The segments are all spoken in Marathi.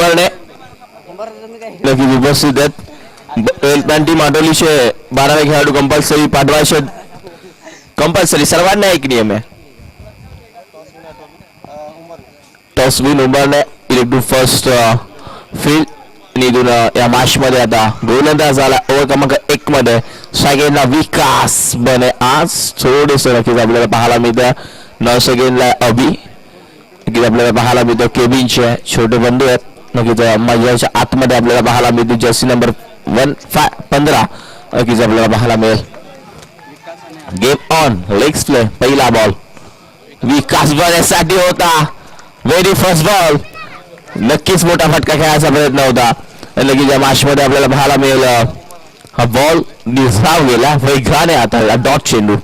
कुंभारडे नक्कीच उपस्थित आहेत. एल पॅन्टी माटोलीचे बारावे खेळाडू कंपल्सरी पाठवायचे. कंपल्सरी सर्वांना एक नियम आहे. Toss win Umbarne elected first field निधून या मॅच मध्ये आता गोलंदाज झाला. ओव्हर क्रमांक एक मध्ये सेकंडला विकास बने आज. थोडेस नक्कीच आपल्याला पाहायला मिळतं. नऊ सेकंडला अभि. नक्कीच आपल्याला पाहायला मिळतं. केबिनचे छोटे बंधू आहेत. नक्कीच अ, माझ्याच्या आतमध्ये आपल्याला पाहायला मिळते जर्सी नंबर वन फाय पंधरा. नक्कीच आपल्याला पाहायला मिळेल. गेम ऑन लेग्स प्ले पहिला बॉल विकास बऱ्यासाठी होता. व्हेरी फर्स्ट बॉल नक्कीच मोठा फटका खेळायचा प्रयत्न होता. लगेच या मॅच मध्ये आपल्याला पाहायला मिळेल हा बॉल निझाव गेला वेगाने आता डॉट चेंडू.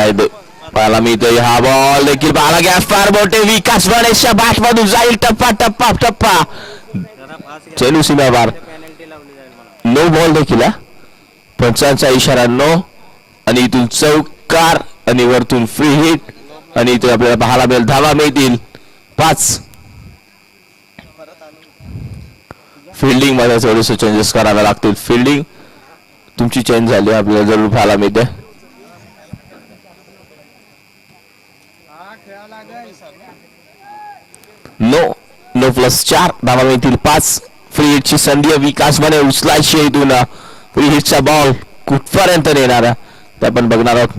पुन्हा पाहायला मिळतोय हा बॉल देखील पाहायला गॅस फार मोठे विकास गणेशच्या बॅट मधून जाईल टप्पा टप्पा टप्पा चेंडू सीमा बार नो बॉल देखील हा. पंचांचा इशारा नो आणि इथून चौकार आणि वरतून फ्री हिट आणि इथे आपल्याला पाहायला मिळेल धावा मिळतील पाच फिल्डिंगमध्ये थोडेसे चेंजेस करावे लागतील फिल्डिंग तुमची चेंज झाली आपल्याला जरूर पाहायला मिळते नो नो प्लस चार. धावा मिळतील पाच. फ्री हिटची संधी विकास बने उचलायची इथून. फ्री हिटचा बॉल कुठपर्यंत नेणार? ते आपण बघणार आहोत.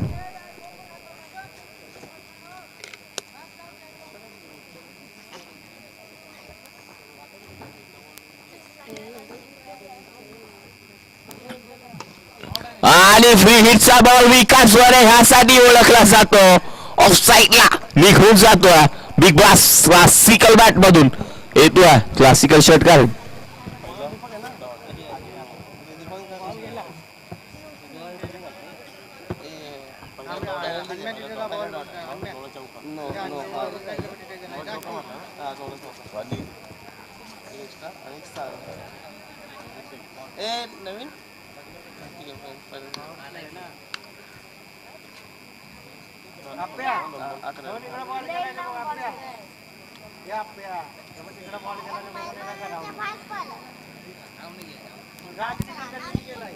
आणि फ्री हिटचा बॉल विकास वरे ह्यासाठी ओळखला जातो. ऑफ साईडला निघून जातोय. बिग बॉस क्लासिकल बॅट मधून. येतोय. क्लासिकल शर्ट काढून. ए नवीन?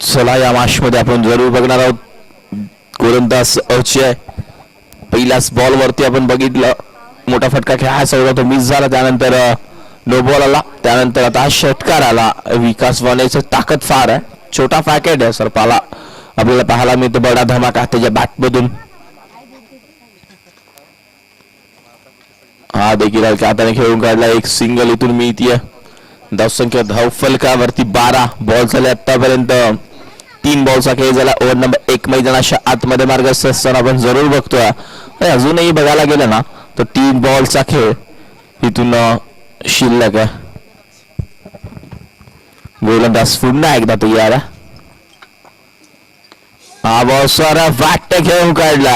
चला या मॅच मध्ये आपण जरूर बघणार आहोत. गोलंदाज आहे. पहिल्याच बॉल वरती आपण बघितलं. मोठा फटका खेळायचा होता तो मिस झाला. त्यानंतर नो बॉल आला. त्यानंतर आता षटकार आला. विकास वाण्याचं ताकद फार आहे. छोटा फॅकेट आहे सरपाला. आपल्याला पाहायला मिळतं. बडा धमाका त्याच्या बॅटमधून मधून हा देखील हलक्या हाताने खेळून काढला. एक सिंगल इथून मिळतीये धावसंख्या धाव फलकावरती बारा. बॉल झाले आतापर्यंत. तीन बॉलचा खेळ झाला. ओव्हर नंबर एक मैदानाच्या आतमध्ये मार्ग असताना आपण जरूर बघतोय. अजूनही बघायला गेलं ना तर तीन बॉलचा खेळ इथून शिल्लक गोलंदाज पुन्हा एकदा तो यायला हा बॉल सर वाटत खेळून काढला.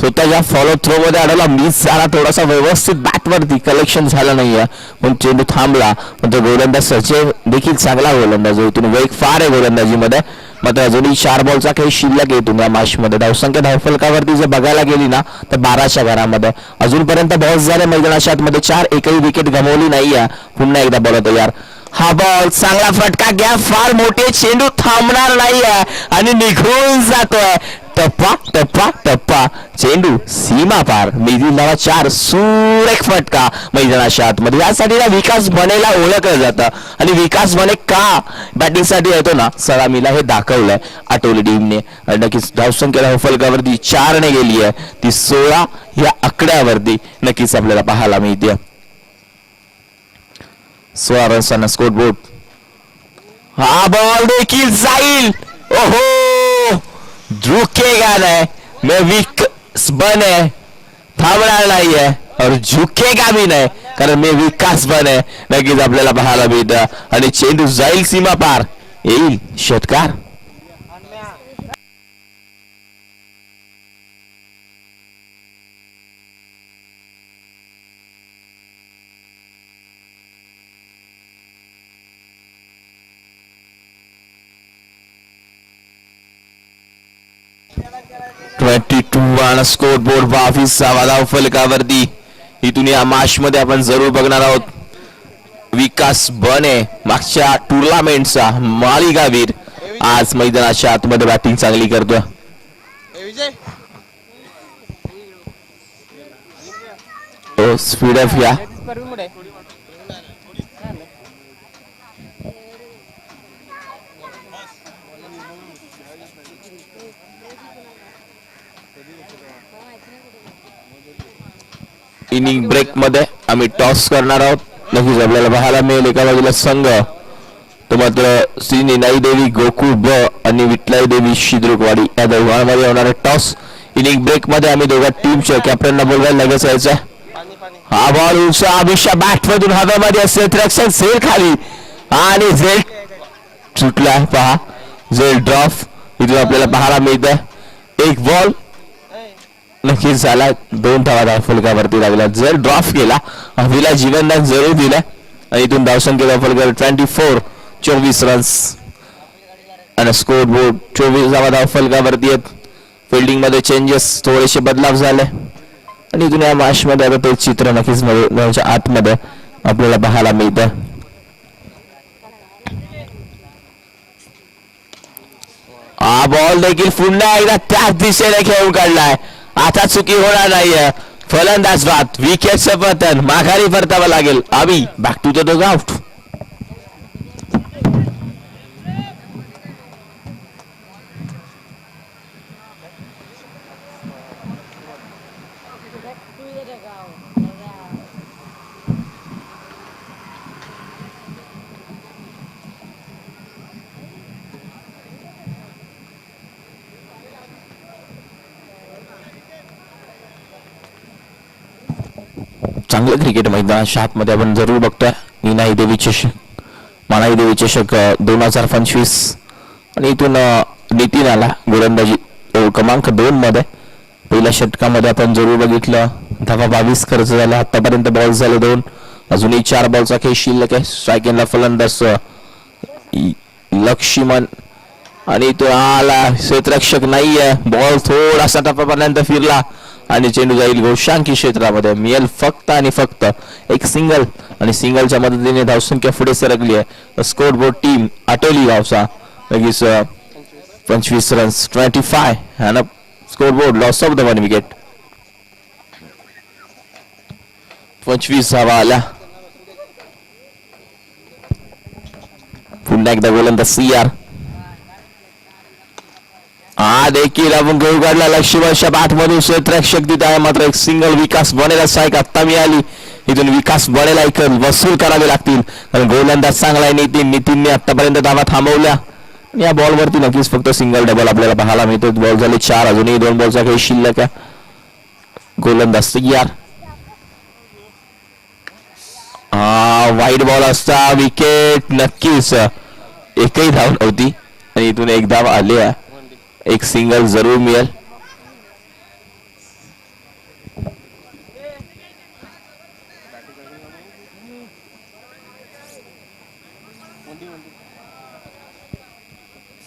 स्वतःच्या फॉलो थ्रो मध्ये अडवला मिस झाला थोडासा व्यवस्थित बॅट वरती कलेक्शन झालं नाहीये. पण चेंडू थांबला. मात्र तो गोलंदाज सचिव देखील चांगला गोलंदाज इथून वेग फार आहे गोलंदाजीमध्ये. मात्र अजूनही चार बॉलचा काही शिल्लक येतो या मॅच मध्ये धावसंख्या धावफलकावरती जर बघायला गेली ना तर बाराच्या घरामध्ये. अजूनपर्यंत बॉल्स झाले मैदानाच्या आतमध्ये चार एकही विकेट गमावली नाहीये. पुन्हा एकदा बॉल तयार हा बॉल चांगला फटका घ्या. फार मोठे चेंडू थांबणार नाहीये. आणि निघून जातोय. टप्पा टप्पा फटका चेंडू सीमा पार. मिधी नावा चार सुरेख फटका मैदानाच्या आतमध्ये. यासाठी ना विकास बनेला ओळखलं जातं. आणि विकास बने का बॅटिंगसाठी येतो ना? सलामीला हे दाखवलंय आठवली टीमने. नक्कीच धावसंख्येला हफलकावरती चारने गेली आहे. ती सोळा या आकड्यावरती नक्कीच आपल्याला पाहायला मिळते. सोळा रन्सांना स्कोर बोर्ड हा बॉल देखील जाईल. ओहो! झुकेगा नाही मैं विक बने थांबणार नाहीये और झुकेगा भी नाही कारण मी विकास बने नक्कीच आपल्याला पाहायला मिळतं आणि चेंडू जाईल सीमा पार येईल षटकार ट्वेंटी टू आणि स्कोर बोर्ड बावीसावा धाव फलकावरती इथून या मॅच मध्ये आपण जरूर बघणार आहोत. विकास बने मागच्या टुर्नामेंटचा मालिकावीर आज मैदानाच्या आतमध्ये बॅटिंग चांगली करतोय. ए विजय. तो स्पीड ऑफ या. इनिंग ब्रेकमध्ये आम्ही टॉस करणार आहोत. नक्कीच आपल्याला पाहायला मिळेल एका बाजूला संघ. तो मात्र श्री निनाई देवी गोकुळ ब आणि विठलाई देवी शिद्रुकवाडी या दोघांमध्ये होणारे टॉस. इनिंग ब्रेकमध्ये आम्ही दोघा टीमच्या कॅप्टनला बोलवायला लगेच यायचं पाणी हा बॉल उंच अभिषा बॅट मधून हवेमध्ये असेल रक्षण सेल खाली. आणि झेल सुटला पहा. झेल ड्रॉफ इथून आपल्याला पाहायला मिळत एक बॉल. नक्कीच झाला. दोन धावा धाव फलकावरती लागला. जर ड्रॉप केला हवीला जीवनदान जरूर दिला आणि इथून धावसंख्येचा फलक ट्वेंटी फोर चोवीस रन्स आणि स्कोर बोर्ड चोवीस धावा धाव फलकावरती आहेत फिल्डिंगमध्ये चेंजेस थोडेसे बदलाव झाले. आणि इथून या मॅच मध्ये आता ते चित्र नक्कीच मैदानाच्या आतमध्ये आपल्याला पाहायला मिळतं. हा बॉल देखील पुन्हा एकदा त्याच दिशेने खेळून काढलाय. आता चुकी होणार नाहीये. फलंदाज बाद. विकेट पतन माघारी परतावं लागेल. Abhi back to the out cricket मैदान आतमध्ये आपण जरूर बघतोय. निनाई देवी चषक मानाई देवी चषक दोन हजार पंचवीस. आणि इथून नितीन आला. गोलंदाजी क्रमांक दोन मध्ये. पहिल्या षटकामध्ये आपण जरूर बघितलं. धावा बावीस खर्च झाला. आतापर्यंत बॉल झाले दोन. अजूनही चार बॉलचा खेळ शिल्लक आहे. स्ट्रायकिंगला फलंदाज लक्ष्मण. आणि तो आला. क्षेत्ररक्षक नाहीये. बॉल थोडासा टप्प्यापर्यंत फिरला. आणि चेंडू जाईल गोशांकी क्षेत्रामध्ये. मिळेल फक्त आणि फक्त एक सिंगल आणि सिंगलच्या मदतीने धावसंख्या पुढे सरकली आहे. स्कोर बोर्ड टीम आटोली गावचा. लगेच पंचवीस रन्स ट्वेंटी फाय ना score board loss of the one wicket पंचवीस धावा आल्या. पुन्हा एकदा गोलंदाज सी आर हा देखील आपण गहू काढला लक्ष्मीच्या मधून क्षेत्रक्षक तिथे आहे. मात्र एक सिंगल विकास बनेला साईक आत्ता मिळाली इथून विकास बनेला एक वसूल करावे लागतील. कारण गोलंदाज चांगला आहे. नितीन नितीनने आतापर्यंत धावा थांबवल्या. या बॉलवरती नक्कीच फक्त सिंगल डबल आपल्याला पाहायला मिळतो. बॉल झाले चार अजूनही दोन बॉलचा खेळ शिल्लक आहे. गोलंदाज तयार. हा वाईट बॉल असता. विकेट नक्कीच. एकही धाव नव्हती. आणि इथून एक धाव आली आहे. एक सिंगल जरूर मिळेल.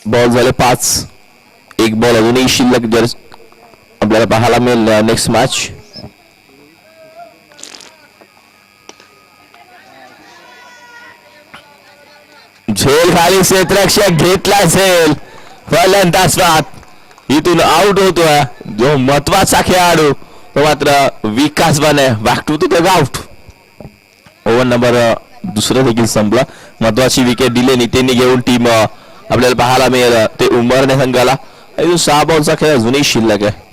बॉल झाले पाच. एक बॉल अजूनही शिल्लक जर आपल्याला पाहायला मिळेल नेक्स्ट मॅच झेल खाली क्षेत्रक्षक घेतला झेल फलंदाजबाद. इथून आउट होतोय. जो महत्त्वाचा खेळाडू तो मात्र Vikas Bane back to the out over number दुसरं देखील संपलं. महत्वाची विकेट दिली नितीनने घेऊन टीम आपल्याला पाहायला मिळेल. ते उंबरणे संघाला. अजून सहा बॉलचा खेळ अजूनही शिल्लक आहे.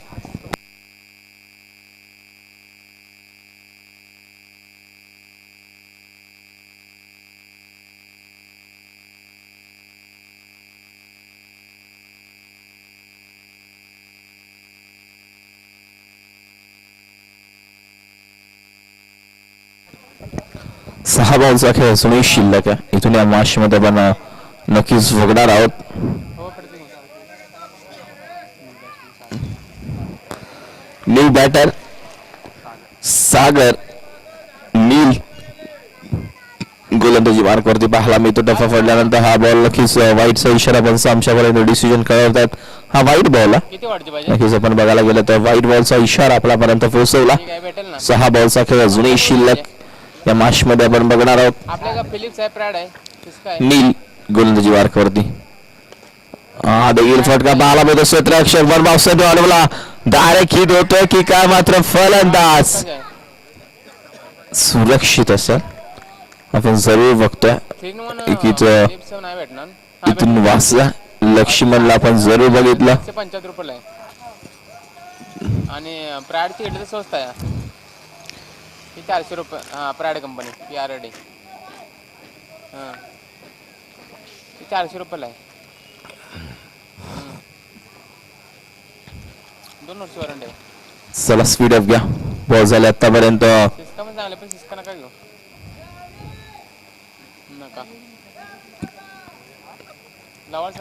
बॉलचा खेळ अजूनही शिल्लक आहे. इथून या मॅच मध्ये आपण अं, नक्कीच बघणार आहोत. न्यू बॅटर सागर नील गोलंदाजी मार्क वरती पाहायला मिळतो डफा पडल्यानंतर हा बॉल नक्कीच वाईटचा इशारा पण आमच्यापर्यंत डिसिजन कळवतात हा वाईट बॉल नक्कीच आपण बघायला गेलं तर वाईट बॉलचा इशारा आपल्यापर्यंत पोहोचवला. सहा बॉलचा खेळ अजूनही शिल्लक. या मॅच मध्ये आपण बघणार आहोत. आपल्या फिलिप्स आहे प्रॅड आहे. किसका आहे नील गोलंदाजी मार्क वरती हा देखील फटका पाहायला मिळतो क्षेत्ररक्षक बरबावसेट वाढवला डायरेक्ट हिट होतोय की काय मात्र फलंदाज? सुरक्षित असं आपण जरूर बघतोय. एकीच, इथून वाचला लक्ष्मणला आपण जरूर बघितलं. पंच्याहत्तर रुपयाला आहे. आणि प्रॅडची घेतली स्वस्त आहे. ही चारशे रुपये हां प्रॅड कंपनी पी आर डी हां. ती चारशे रुपयाला आहे. दोन वर्ष वॉरंटी आहे. चला स्पीड अप घ्या. बॉल झाले आतापर्यंत. सिस्का पण चांगले पण सिस्का नका घेऊ. नका.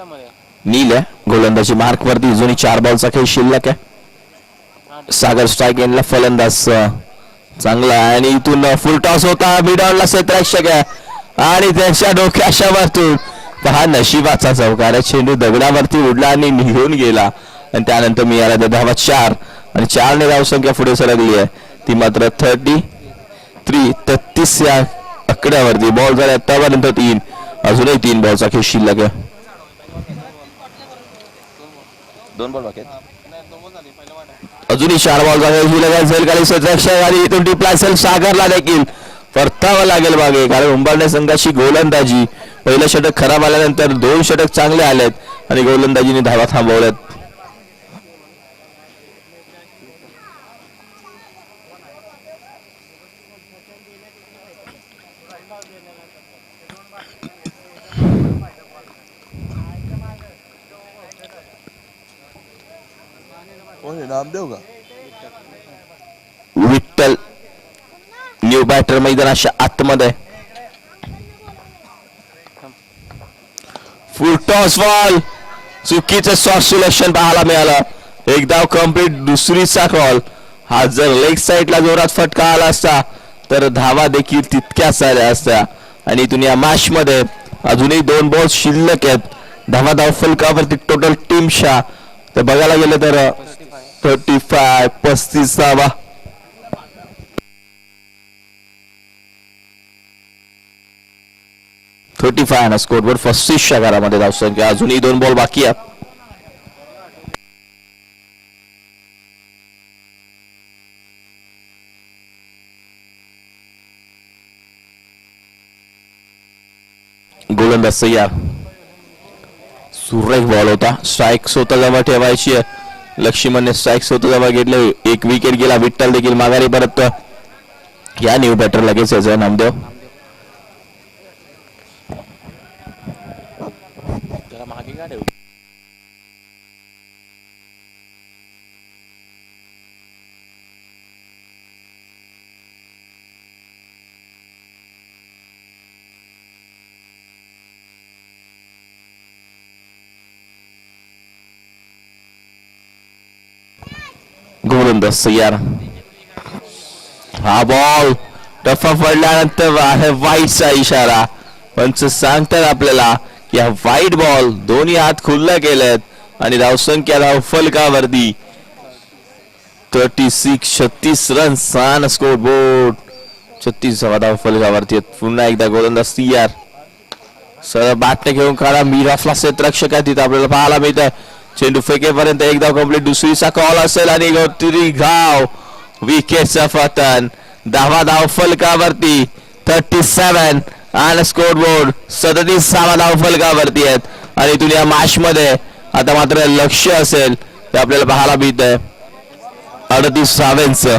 मध्ये नील आहे. गोलंदाजी मार्क वरती अजूनही चार बॉलचा खेळ शिल्लक आहे. हां. सागर स्ट्राईक यांना फलंदाज अं, चांगला आहे. आणि इथून फुल टॉस होता. मिडॉनला क्षेत्ररक्षक आहे. आणि त्याच्या डोक्याच्या वरतून. पहा नशिबाचा चौकार आहे. चेंडू दगडावरती उडला आणि निघून गेला. आणि त्यानंतर मी याला धावा चार. आणि चार ने धावसंख्या पुढे सरकली आहे. ती मात्र थर्टी थ्री तेहतीस या आकड्यावरती बॉल झाले आतापर्यंत तीन. अजूनही तीन बॉलचा खेळ शिल्लक आहे. दोन बॉल बाकी अजूनही चार बॉल झाले काही क्षेत्ररक्षक आणि इथून टिपला असेल सागरला देखील. परतावं लागेल मागे. कारण उंबरणे संघाची गोलंदाजी. पहिलं षटक खराब आल्यानंतर दोन षटक चांगले आलेत. आणि गोलंदाजीने धावा थांबवल्यात. नामदेव का? विठ्ठल न्यू बॅटर मैदानाच्या आतमध्ये. फुल टॉस बॉल चुकीचं शॉर्ट सिलेक्शन पाहायला मिळालं. एक धाव कंप्लीट दुसरीचा कॉल हा जर लेग साईडला जोरात फटका आला असता तर धावा देखील तितक्याच आल्या असत्या. आणि इथून या मॅच मध्ये अजूनही दोन बॉल शिल्लक आहेत. धावा धाव फलकावरती टोटल टीमच्या तर बघायला गेलं तर थर्टी फाय पस्तीसावा थर्टी फाय ना स्कोरवर पस्तीसच्या घरामध्ये धावसंख्या अजूनही दोन बॉल बाकी आहेत गोलंदाज सय्यार सुरेख बॉल होता. स्ट्राईक स्वतः स्वतःजवळ ठेवायची आहे. लक्ष्मणने स्ट्राईक स्वतः जवळ घेतले. एक विकेट गेला. विठ्ठल देखील माघारी परत या न्यू बॅटर लगेच नामदेव गोलंदाज तयार हा बॉल टफा पडल्यानंतर आहे वाईटचा इशारा. पंच सांगतात आपल्याला की हा वाईट बॉल दोन्ही हात खुल्ला केलेत आणि धावसंख्या धाव फलकावरती. थर्टी सिक्स छत्तीस रन सहा स्कोर बोर्ड छत्तीस धाव फलकावरती पुन्हा एकदा गोलंदाज यार सर बॅटने घेऊन काढा. मिराफला क्षेत्ररक्षक आहे तिथं आपल्याला पाहायला मिळतं चेंडू फेकेपर्यंत एक धाव कंप्लीट दुसरीचा कॉल असेल आणि गोत्री घाव विकेटचा पतन दहावा धाव फलकावरती थर्टी सेवन आणि स्कोर बोर्ड सदतीस सहावा धाव फलकावरती आहेत आणि इथून या मॅच मध्ये आता मात्र लक्ष असेल ते आपल्याला पाहायला मिळत आहे अडतीस सहाव्यांचं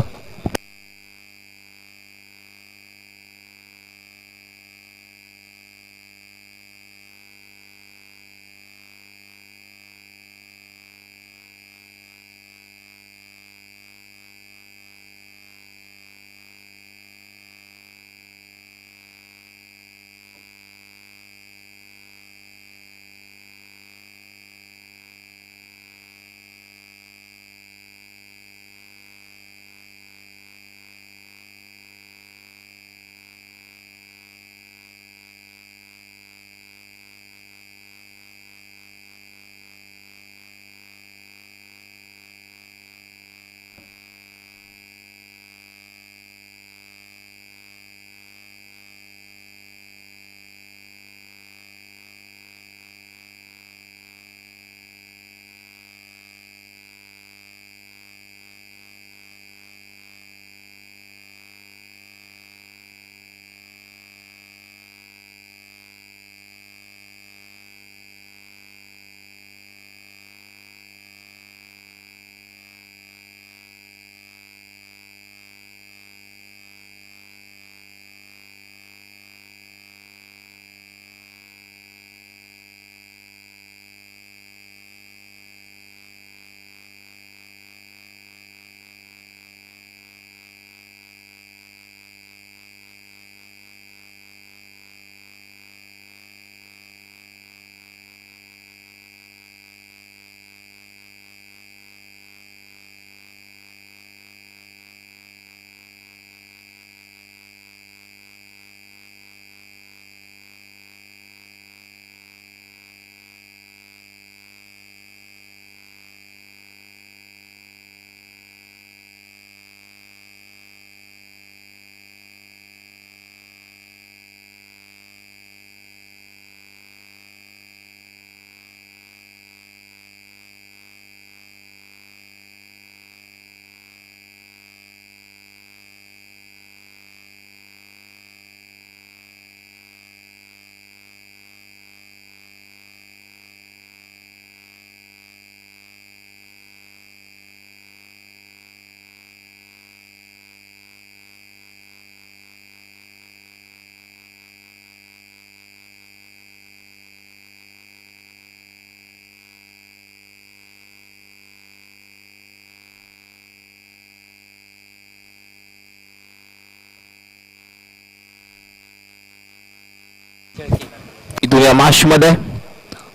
या माशमध्ये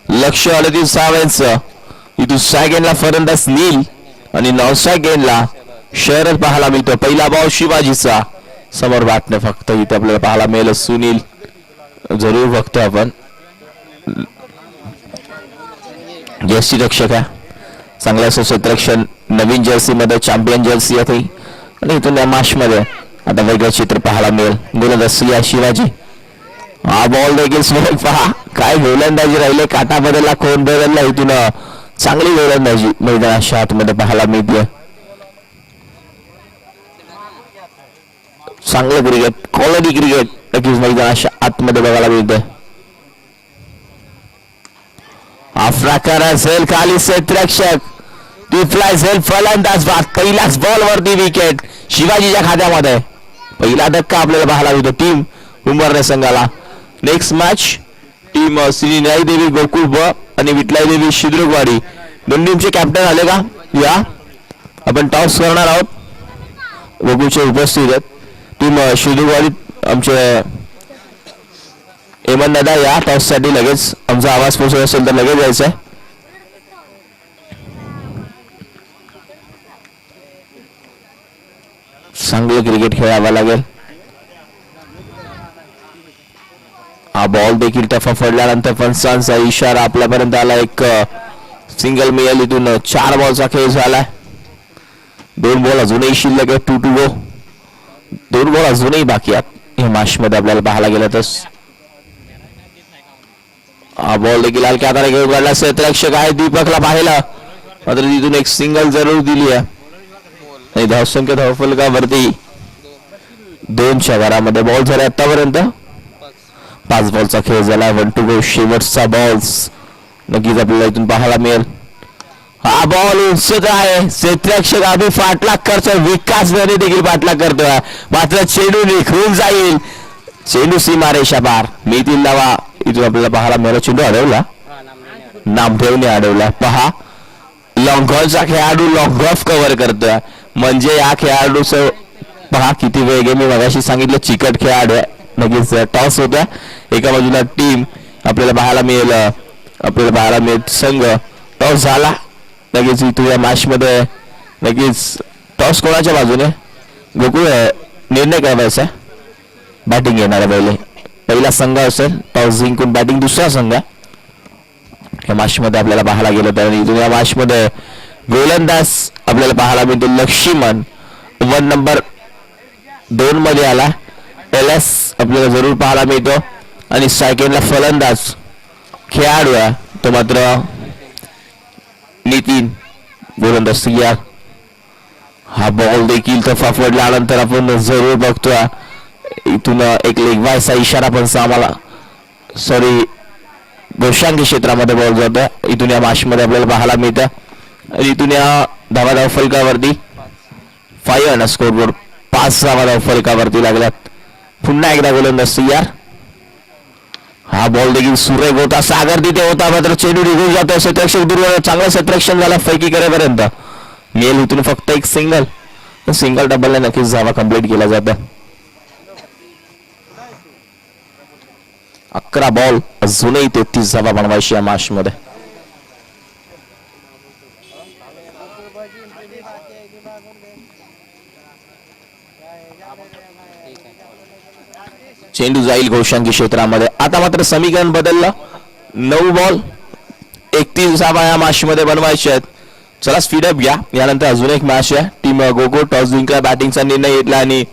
लक्ष अडतीस सहाव्यांचं इथून सेकंडला फलंदाज नील आणि नऊ सेकंडला शरद पाहायला मिळतो पहिला भाव शिवाजीचा. समोर बातम्या फक्त इथे आपल्याला पाहायला मिळेल. सुनील जरूर बघतो आपण. जर्सी रक्षक आहे. चांगलं असं नवीन जर्सी मध्ये चॅम्पियन जर्सी आहे आणि इथून या माशमध्ये आता वेगळं चित्र पाहायला मिळेल. गोलंदाज या शिवाजी. हा बॉल देखील स्मोक पहा. काय गोलंदाजी राहिले काटा बदलला कोण बदलला इथून? चांगली गोलंदाजी मैदानाच्या आतमध्ये पाहायला मिळते. चांगलं क्रिकेट क्वालिटी क्रिकेट नक्कीच मैदानाच्या आतमध्ये बघायला मिळते. हा प्रकार असेल खाली क्षेत्ररक्षक टिपला असेल फलंदाज बाद. पहिलाच बॉल वरती विकेट शिवाजीच्या खात्यामध्ये. पहिला धक्का आपल्याला पाहायला मिळतो. टीम उमरने संघाला. नेक्स्ट मॅच टीम श्री न्याय देवी गोकुळ आणि विटलाई देवी शिद्रुकवाडी दोन टीमचे कॅप्टन आले का? या. आपण टॉस करणार आहोत. गोकुळचे उपस्थित आहेत. टीम uh, शिद्रुकवाडी आमचे हेमंत दादा या. टॉससाठी लगेच आमचा आवाज पोहोचत असेल तर लगेच यायचं आहे. चांगलं क्रिकेट खेळावं लागेल. हा बॉल देखील टफा पडल्यानंतर पंचांचा इशारा आपल्यापर्यंत आला. एक सिंगल मिळेल इथून. चार बॉलचा खेळ झालाय. दोन बॉल अजूनही शिल्लक टू टू गो दोन बॉल अजूनही बाकी आहेत. मॅच मध्ये आपल्याला पाहायला गेलं तर हा बॉल देखील हलक्या हाताने आता काढला क्षेत्ररक्षक आहे दीपकला पाहिलं मात्र तिथून एक सिंगल जरूर दिली आहे. आणि धावसंख्या धावफलकावरती दोनच्या घरामध्ये बॉल झाले आतापर्यंत. पाच बॉलचा खेळ झाला वन टू गो शेवटचा बॉल्स नक्कीच आपल्याला इथून पाहायला मिळेल. हा बॉल उंचत आहे. क्षेत्रक्षक अभि पाठलाग करतोय विकास नरे देखील पाठलाग करतोय मात्र चेंडू निखळून जाईल. चेंडू सीमारेषा बार तीन लावा इथून आपल्याला पाहायला मिळाला. चेंडू अडवला? नामदेवने अडवला. पहा. लॉंग खेळाडू लॉंग ऑफ कव्हर करतोय. म्हणजे या खेळाडूचं पहा किती वेग आहे. मी मगाशी सांगितलं चिकट खेळाडू आहे. लगेच टॉस होता एका बाजूला टीम आपल्याला पाहायला मिळेल आपल्याला पाहायला मिळेल संघ. टॉस झाला. लगेच इथून या मॅच लगेच टॉस कोणाच्या बाजूने? गोकुळ निर्णय करायचा बॅटिंग येणार आहे पहिले. पहिला संघ असेल टॉस जिंकून बॅटिंग दुसरा संघ. या मॅचमध्ये आपल्याला पाहायला गेलं तर तुझ्या इथून या गोलंदाज आपल्याला पाहायला मिळतो लक्ष्मण. वन नंबर दोन मध्ये आला. एल एस आपल्याला जरूर पाहायला मिळतो. आणि सेकंडला फलंदाज खेळाडू आहे तो मात्र नितीन गोलंदाज या. हा बॉल देखील तफा पडल्यानंतर आपण जरूर बघतोय. इथून एक लेगवायचा इशारा पण आम्हाला सॉरी गोशांगी क्षेत्रामध्ये बॉल आहे इथून या मध्ये आपल्याला पाहायला मिळतं आणि इथून या धावाधाव फलकावरती फायव्ह आणि स्कोरबोर्ड पाच धावा धाव फलकावरती लागल्यात. पुन्हा एकदा गोलंदाज यार हा बॉल देखील सुरेख होता. सागर तिथे होता मात्र चेंडू निघून जातो. क्षेत्ररक्षक दूर चांगलं क्षेत्ररक्षण झालं फैकी करेपर्यंत मेल इथून फक्त एक सिंगल सिंगल डबलला नक्कीच धावा कंप्लीट केला जातं. अकरा बॉल अजूनही तेहतीस धावा बनवायची या मॅच चेंडू जाईल घोषांकी क्षेत्रामध्ये. आता मात्र समीकरण बदललं. नऊ बॉल एकतीस धावा या मॅचमध्ये बनवायचे आहेत. चला स्पीडअप घ्या. यानंतर अजून एक मॅच आहे. टीम गोगो टॉस जिंकला. बॅटिंगचा निर्णय घेतला आणि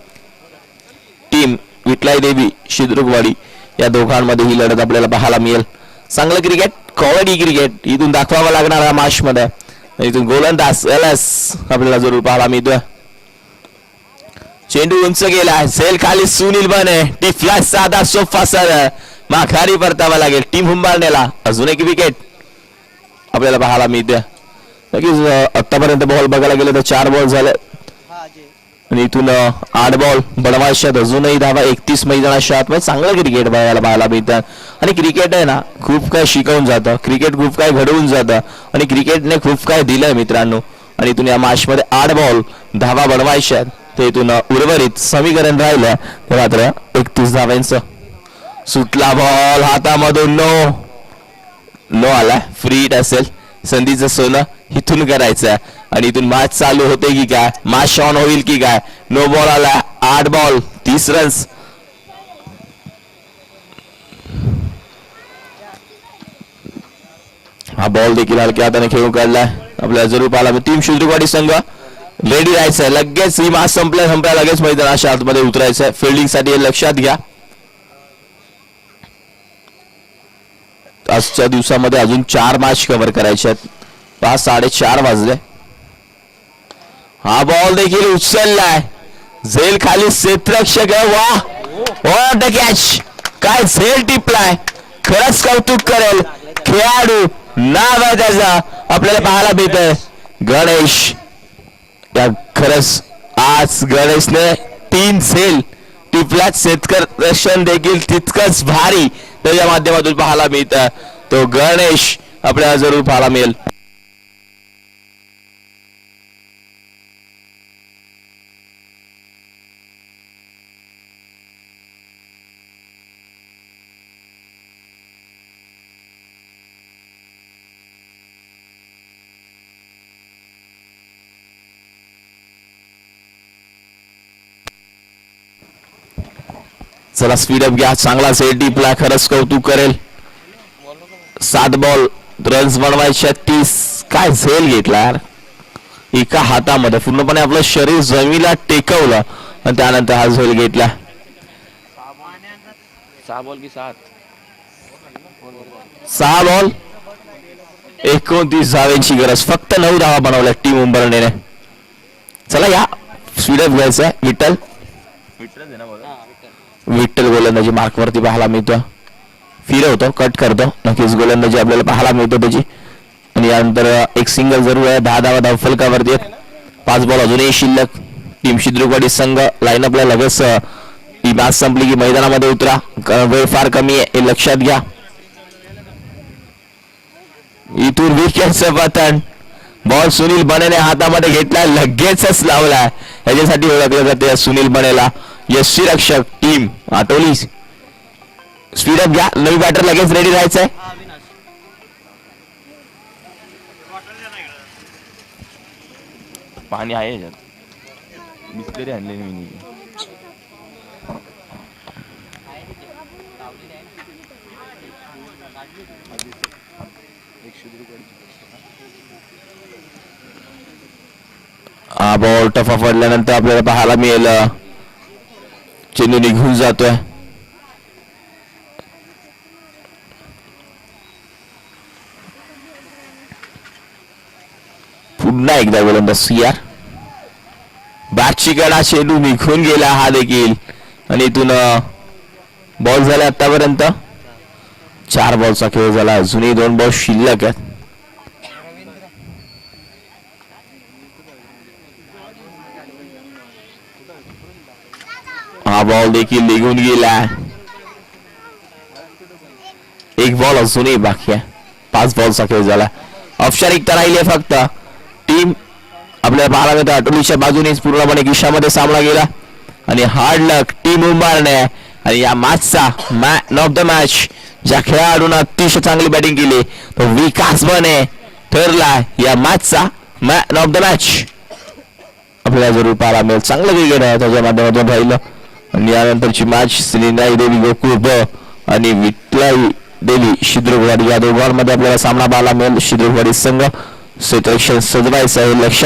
टीम विटलाई देवी शिद्रुकवाडी या दोघांमध्ये ही लढत आपल्याला पाहायला मिळेल. चांगलं क्रिकेट कॉमेडी क्रिकेट इथून दाखवावं लागणार या मॅचमध्ये इथून गोलंदाज एल एस आपल्याला जरूर पाहायला मिळतोय. चेंडू उंच गेला झेल खाली सुनील बने. टिफला साधा सोफा सर. माघारी परतावा लागेल. टीम हुंबारण्याला अजून एक विकेट आपल्याला पाहायला मिळते. नक्कीच आतापर्यंत बॉल बघायला गेलं तर चार बॉल झाले. आणि इथून आठ बॉल बनवायच्यात अजूनही धावा. एकतीस मैदानाच्या आतमध्ये चांगलं क्रिकेट बघायला पाहायला मिळतात आणि क्रिकेट आहे ना खूप काय शिकवून जातं. क्रिकेट खूप काय घडवून जातं. आणि क्रिकेटने खूप काय दिलंय मित्रांनो. आणि इथून या match मध्ये आठ बॉल धावा बनवायच्या ते इथून उर्वरित समीकरण राहिलं ते मात्र एकतीस धाव्यांचं सुटला बॉल हातामधून. नो. नो आला. फ्री असेल. संधीचं सोनं इथून करायचं. आणि इथून मॅच चालू होते की काय? मॅच शॉन होईल की काय? नो बॉल आला. आठ बॉल तीस रन्स हा बॉल देखील हलक्या हाताने खेळून काढलाय आपल्याला जरूर पाहिला टीम शुद्रवाडी संघ. रेडी राहायचंय. लगेच ही मास संपल्या संपल्या लगेच मैदानाच्या आतमध्ये उतरायचंय. फिल्डिंगसाठी हे लक्षात घ्या. आजच्या दिवसामध्ये अजून चार मॅच कव्हर करायचे आहेत. पाच साडेचार वाजले. हा बॉल देखील उचललाय. झेल खाली क्षेत्ररक्षक आहे. वा! वॉट कॅच काय झेल टिपलाय. खरंच कौतुक करेल. खेळाडू नाव आहे त्याचा. आपल्याला पाहायला भेट गणेश. या खरंच आज गणेशने तीन झेल टिपला शेतकर रक्षण देखील तितकंच भारी त्याच्या माध्यमातून पाहायला मिळतं. तो गणेश आपल्याला जरूर पाहायला मिळेल. चला स्पीडअप घ्या. चांगला सेट टिपला खरंच कौतुक करेल. सात बॉल रन्स बनवायच्या तीस. काय झेल घेतला यार. एका हातामध्ये. पूर्णपणे आपलं शरीर जमीला टेकवलं आणि त्यानंतर हा झेल घेतला. सहा बॉल की सात. सहा बॉल एकोणतीस धावेची गरज. फक्त नऊ धावा बनवल्या टीम उंबरणेने चला या. स्पीडअप घ्यायचं विठ्ठल. बघा विठ्ठल गोलंदाजी मार्कवरती पाहायला मिळतो. फिरवतो कट करतो. नक्कीच गोलंदाजी आपल्याला पाहायला मिळतो त्याची. आणि यानंतर एक सिंगल जरूर आहे. दहा धावा धाव फलकावरती पाच बॉल अजूनही शिल्लक. टीम शिद्रुकवाडी संघ लाईनअपला लगेच ही मॅच संपली की मैदानामध्ये उतरा. वेळ फार कमी आहे. हे लक्षात घ्या. इथून विकेटचं पतन बॉल सुनील बनेने हातामध्ये घेतला. लगेचच लावलाय याच्यासाठी ओळखलं जाते सुनील बनेला. यशी रक्षक टीम आटोली स्पीडअप घ्या नवी बॅटर लगेच रेडी राहायचंय. पाणी आहे याच्यात. मिस्त्री आणलेली मी हा बॉल टफा पडल्यानंतर आपल्याला पाहायला मिळेल चेंडू निघून जातोय. पुन्हा एकदा गोलंदाज सियार. बॅटची कडा चेंडू निघून गेला हा देखील. आणि इथून बॉल झाला आतापर्यंत. चार बॉलचा खेळ झाला. अजूनही दोन बॉल शिल्लक आहेत. हा बॉल देखील निघून गेला एक बॉल अजूनही बाकी आहे पाच बॉलचा खेळ झाला औपचारिकता राहिली फक्त टीम आपल्या पाहायला मिळतं अटोलीच्या बाजूनेच पूर्णपणे किशामध्ये सामना गेला आणि हार्ड लक टीम उंबारणे आणि या मॅचचा मॅन ऑफ द मॅच ज्या खेळाडून अतिशय चांगली बॅटिंग केली तो विकास बने ठरला या मॅचचा मॅन ऑफ द मॅच आपल्याला जरूर पाहायला मिळेल चांगलं क्रिकेट आहे त्याच्या माध्यमातून राहिलं आणि यानंतरची मॅच श्रीनाई देवी गोकुळ आणि विठलाई देवी शिद्रुगवाडी या दोघांमध्ये आपल्याला सामना पाहायला मिळेल. शिद्रुगवाडी संघ क्षेत्ररक्षण सजवायचं आहे. लक्ष